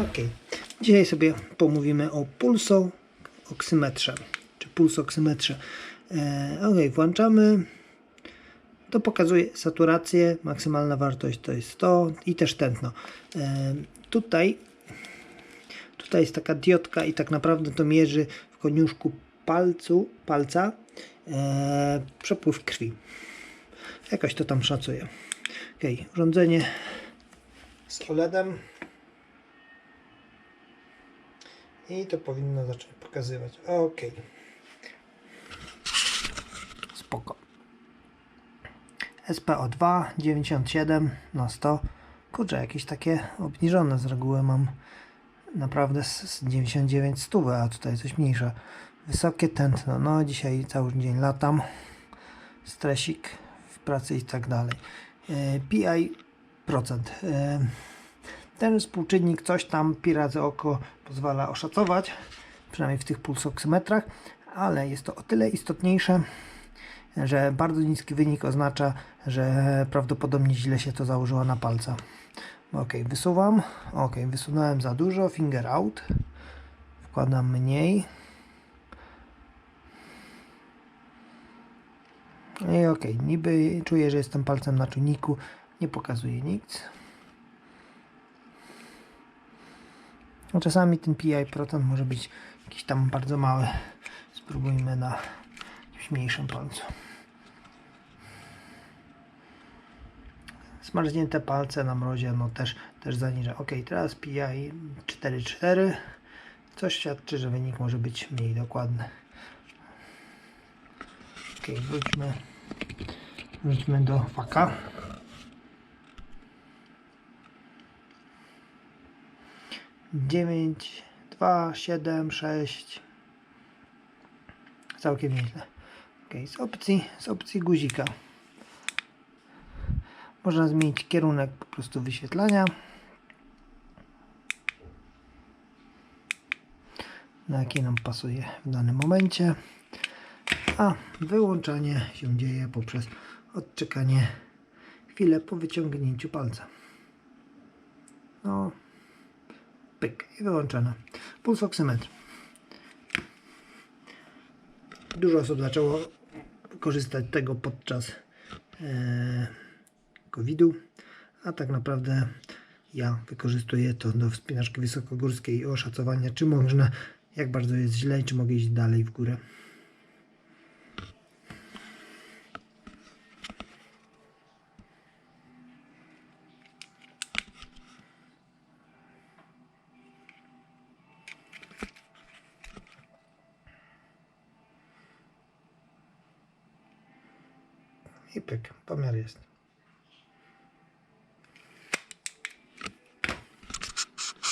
Ok. Dzisiaj sobie pomówimy o pulsoksymetrze, czy pulsoksymetrze. E, ok, włączamy. To pokazuje saturację, maksymalna wartość to jest 100 i też tętno. E, tutaj, tutaj jest taka diodka i tak naprawdę to mierzy w koniuszku palcu, palca e, przepływ krwi. Jakoś to tam szacuje. Ok, urządzenie z OLEDem. I to powinno zacząć pokazywać. Ok. Spoko. SPO2 97 na 100. Kurczę, jakieś takie obniżone z reguły mam naprawdę z z 99 stówy, a tutaj coś mniejsze. Wysokie tętno. No dzisiaj cały dzień latam. Stresik w pracy i tak dalej. E, PI procent. Ten współczynnik coś tam pi oko pozwala oszacować, przynajmniej w tych pulsoksymetrach, ale jest to o tyle istotniejsze, że bardzo niski wynik oznacza, że prawdopodobnie źle się to założyło na palca. Ok, wysuwam. Ok, wysunąłem za dużo. Finger out. Wkładam mniej. I ok, niby czuję, że jestem palcem na czujniku. Nie pokazuje nic. No czasami ten PI procent może być jakiś tam bardzo mały. Spróbujmy na mniejszym palcu. Smarznięte palce na mrozie, no też, też zaniża. Ok, teraz PI 4,4. Coś świadczy, że wynik może być mniej dokładny. Ok, wróćmy, wróćmy do faka. Dziewięć, dwa, siedem, sześć. Całkiem nieźle. Ok, z opcji, z opcji guzika. Można zmienić kierunek po prostu wyświetlania. Na jaki nam pasuje w danym momencie. A wyłączanie się dzieje poprzez odczekanie chwilę po wyciągnięciu palca. No, pyk i wyłączone. Pulsoksymetr. Dużo osób zaczęło korzystać z tego podczas e, COVID-u, a tak naprawdę ja wykorzystuję to do wspinaczki wysokogórskiej i oszacowania, czy można, jak bardzo jest źle i czy mogę iść dalej w górę. I pyk, pomiar jest.